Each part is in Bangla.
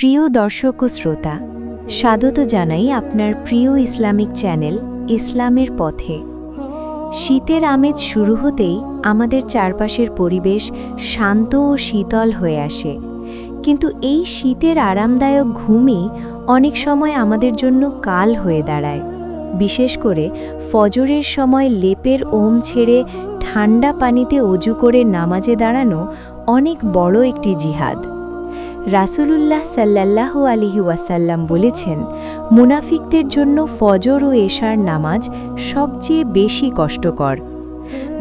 প্রিয় দর্শক ও শ্রোতা, স্বাগত জানাই আপনার প্রিয় ইসলামিক চ্যানেল ইসলামের পথে। শীতের আমেজ শুরু হতেই আমাদের চারপাশের পরিবেশ শান্ত ও শীতল হয়ে আসে। কিন্তু এই শীতের আরামদায়ক ঘুমই অনেক সময় আমাদের জন্য কাল হয়ে দাঁড়ায়। বিশেষ করে ফজরের সময় লেপের ওম ছেড়ে ঠান্ডা পানিতে অজু করে নামাজে দাঁড়ানো অনেক বড় একটি জিহাদ। রাসূলুল্লাহ সাল্লাল্লাহু আলিহি ওয়াসাল্লাম বলেছেন, মুনাফিকদের জন্য ফজর ও এশার নামাজ সবচেয়ে বেশি কষ্টকর।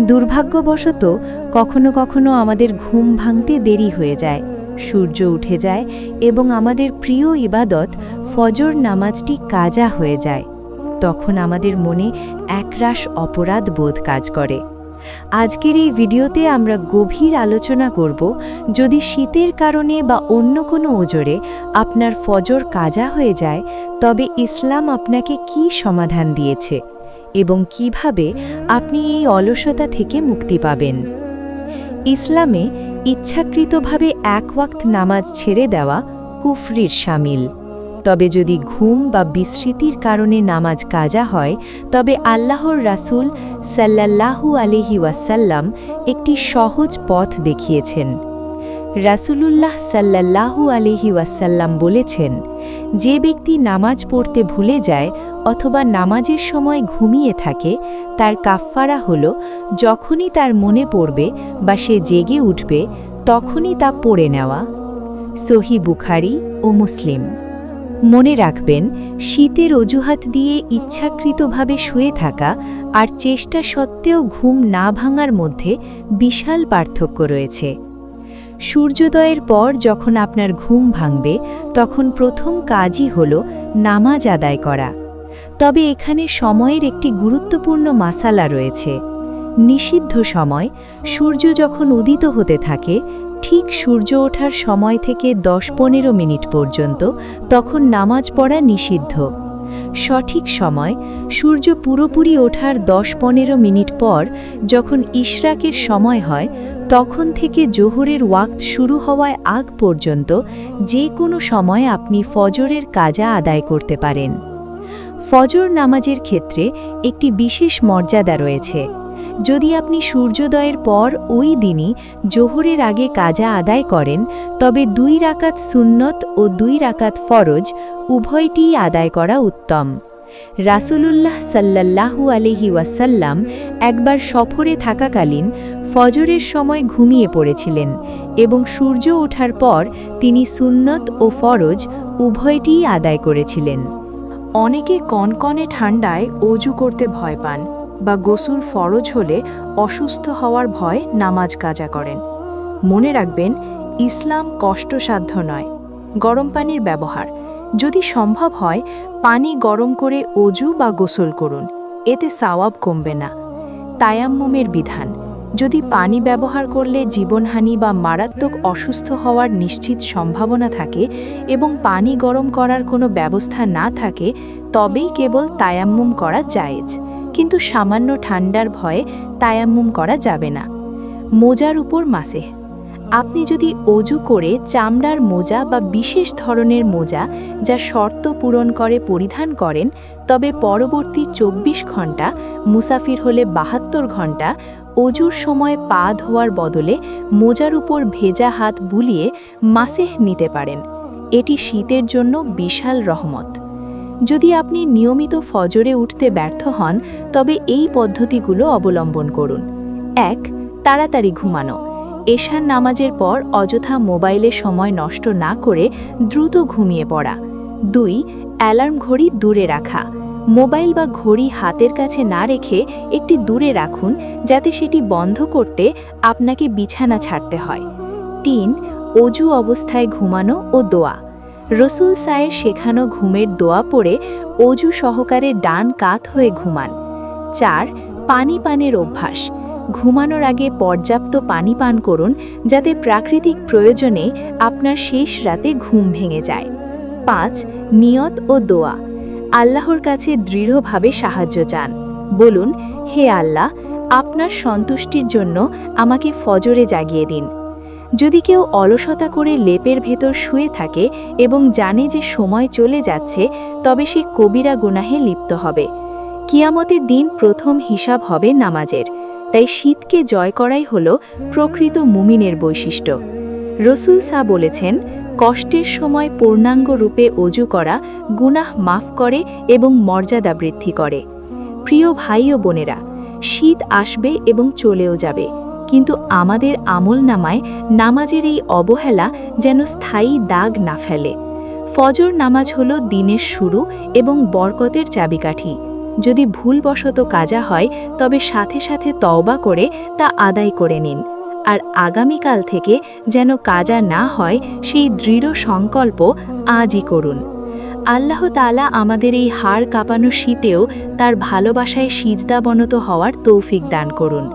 দুর্ভাগ্যবশত, কখনো কখনো আমাদের ঘুম ভাঙতে দেরি হয়ে যায়, সূর্য উঠে যায় এবং আমাদের প্রিয় ইবাদত ফজর নামাজটি কাজা হয়ে যায়। তখন আমাদের মনে একরাশ অপরাধ বোধ কাজ করে। আজকের এই ভিডিওতে আমরা গভীর আলোচনা করব যদি শীতের কারণে বা অন্য কোনো ওজরে আপনার ফজর কাজা হয়ে যায়, তবে ইসলাম আপনাকে কি সমাধান দিয়েছে এবং কীভাবে আপনি এই অলসতা থেকে মুক্তি পাবেন? ইসলামে ইচ্ছাকৃতভাবে এক ওয়াক্ত নামাজ ছেড়ে দেওয়া কুফরির সামিল। তবে যদি ঘুম বা বিস্মৃতির কারণে নামাজ কাজা হয়, তবে আল্লাহর রাসূল সাল্লাল্লাহু আলিহি ওয়াসাল্লাম একটি সহজ পথ দেখিয়েছেন। রাসূলুল্লাহ সাল্লাল্লাহু আলিহি ওয়াসাল্লাম বলেছেন, যে ব্যক্তি নামাজ পড়তে ভুলে যায় অথবা নামাজের সময় ঘুমিয়ে থাকে, তার কাফফারা হল যখনই তার মনে পড়বে বা সে জেগে উঠবে, তখনই তা পড়ে নেওয়া। সহি বুখারি ও মুসলিম। মনে রাখবেন, শীতের অজুহাত দিয়ে ইচ্ছাকৃতভাবে শুয়ে থাকা আর চেষ্টা সত্ত্বেও ঘুম না ভাঙার মধ্যে বিশাল পার্থক্য রয়েছে। সূর্যোদয়ের পর যখন আপনার ঘুম ভাঙবে, তখন প্রথম কাজই হল নামাজ আদায় করা। তবে এখানে সময়ের একটি গুরুত্বপূর্ণ মাসালা রয়েছে। নিষিদ্ধ সময়, সূর্য যখন উদিত হতে থাকে ঠিক সূর্য ওঠার সময় থেকে দশ পনেরো মিনিট পর্যন্ত তখন নামাজ পড়া নিষিদ্ধ। সঠিক সময়, সূর্য পুরোপুরি ওঠার দশ পনেরো মিনিট পর যখন ইশরাকের সময় হয়, তখন থেকে জোহরের ওয়াক্ত শুরু হওয়ায় আগ পর্যন্ত যে কোনো সময় আপনি ফজরের কাজা আদায় করতে পারেন। ফজর নামাজের ক্ষেত্রে একটি বিশেষ মর্যাদা রয়েছে। যদি আপনি সূর্যোদয়ের পর ওই দিনই জোহরের আগে কাজা আদায় করেন, তবে দুই রাকাত সুন্নত ও দুই রাকাত ফরজ উভয়টিই আদায় করা উত্তম। রাসূলুল্লাহ সাল্লাল্লাহু আলহি ওয়াসাল্লাম একবার সফরে থাকাকালীন ফজরের সময় ঘুমিয়ে পড়েছিলেন এবং সূর্য ওঠার পর তিনি সুন্নত ও ফরজ উভয়টিই আদায় করেছিলেন। অনেকে কনকনে ঠান্ডায় অজু করতে ভয় পান। বা গোসল ফরজ হলে অসুস্থ হওয়ার ভয় নামাজ কাজা করেন। মনে রাখবেন, ইসলাম কষ্টসাধ্য নয়, গরম পানির ব্যবহার। যদি সম্ভব হয়, পানি গরম করে অজু বা গোসল করুন, এতে সাওয়াব কমবে না। তায়াম্মুমের বিধান, যদি পানি ব্যবহার করলে জীবনহানি বা মারাত্মক অসুস্থ হওয়ার নিশ্চিত সম্ভাবনা থাকে এবং পানি গরম করার কোনো ব্যবস্থা না থাকে, তবেই কেবল তায়াম্মুম করা জায়েজ। কিন্তু সামান্য ঠান্ডার ভয়ে তায়াম্মুম করা যাবে না। মোজার উপর মাসে আপনি যদি অজু করে চামড়ার মোজা বা বিশেষ ধরনের মোজা, যা শর্ত পূরণ করে পরিধান করেন, তবে পরবর্তী ২৪ ঘণ্টা মুসাফির হলে বাহাত্তর ঘণ্টা অজুর সময় পা ধোয়ার বদলে মোজার উপর ভেজা হাত বুলিয়ে মাসেহ নিতে পারেন। এটি শীতের জন্য বিশাল রহমত। যদি আপনি নিয়মিত ফজরে উঠতে ব্যর্থ হন, তবে এই পদ্ধতিগুলো অবলম্বন করুন। এক, তাড়াতাড়ি ঘুমানো। এশার নামাজের পর অযথা মোবাইলে সময় নষ্ট না করে দ্রুত ঘুমিয়ে পড়া। দুই, অ্যালার্ম ঘড়ি দূরে রাখা। মোবাইল বা ঘড়ি হাতের কাছে না রেখে একটি দূরে রাখুন, যাতে সেটি বন্ধ করতে আপনাকে বিছানা ছাড়তে হয়। তিন, অজু অবস্থায় ঘুমানো ও দোয়া। রসুল সায়ের শেখানো ঘুমের দোয়া পড়ে অজু সহকারে ডান কাত হয়ে ঘুমান। চার, পানি পানের অভ্যাস। ঘুমানোর আগে পর্যাপ্ত পানি পান করুন যাতে প্রাকৃতিক প্রয়োজনে আপনার শেষ রাতে ঘুম ভেঙে যায়। পাঁচ, নিয়ত ও দোয়া। আল্লাহর কাছে দৃঢ়ভাবে সাহায্য চান। বলুন, হে আল্লাহ, আপনার সন্তুষ্টির জন্য আমাকে ফজরে জাগিয়ে দিন। যদি কেউ অলসতা করে লেপের ভেতর শুয়ে থাকে এবং জানে যে সময় চলে যাচ্ছে, তবে সে কবিরা গুনাহে লিপ্ত হবে। কিয়ামতের দিন প্রথম হিসাব হবে নামাজের। তাই শীতকে জয় করাই হল প্রকৃত মুমিনের বৈশিষ্ট্য। রসুল সা বলেছেন, কষ্টের সময় পূর্ণাঙ্গ রূপে অজু করা গুনাহ মাফ করে এবং মর্যাদা বৃদ্ধি করে। প্রিয় ভাই ও বোনেরা, শীত আসবে এবং চলেও যাবে। কিন্তু আমাদের আমল নামায় নামাজের এই অবহেলা যেন স্থায়ী দাগ না ফেলে। ফজর নামাজ হল দিনের শুরু এবং বরকতের চাবিকাঠি। যদি ভুলবশত কাজা হয়, তবে সাথে সাথে তওবা করে তা আদায় করে নিন। আর আগামীকাল থেকে যেন কাজা না হয়, সেই দৃঢ় সংকল্প আজই করুন। আল্লাহ তালা আমাদের এই হাড় কাঁপানো শীতেও তার ভালোবাসায় সিজদাবনত হওয়ার তৌফিক দান করুন।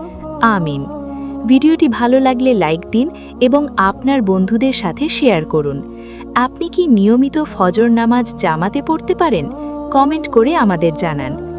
আমিন। ভিডিওটি ভালো লাগলে লাইক দিন এবং আপনার বন্ধুদের সাথে শেয়ার করুন। আপনি কি নিয়মিত ফজর নামাজ জামাতে পড়তে পারেন? কমেন্ট করে আমাদের জানান।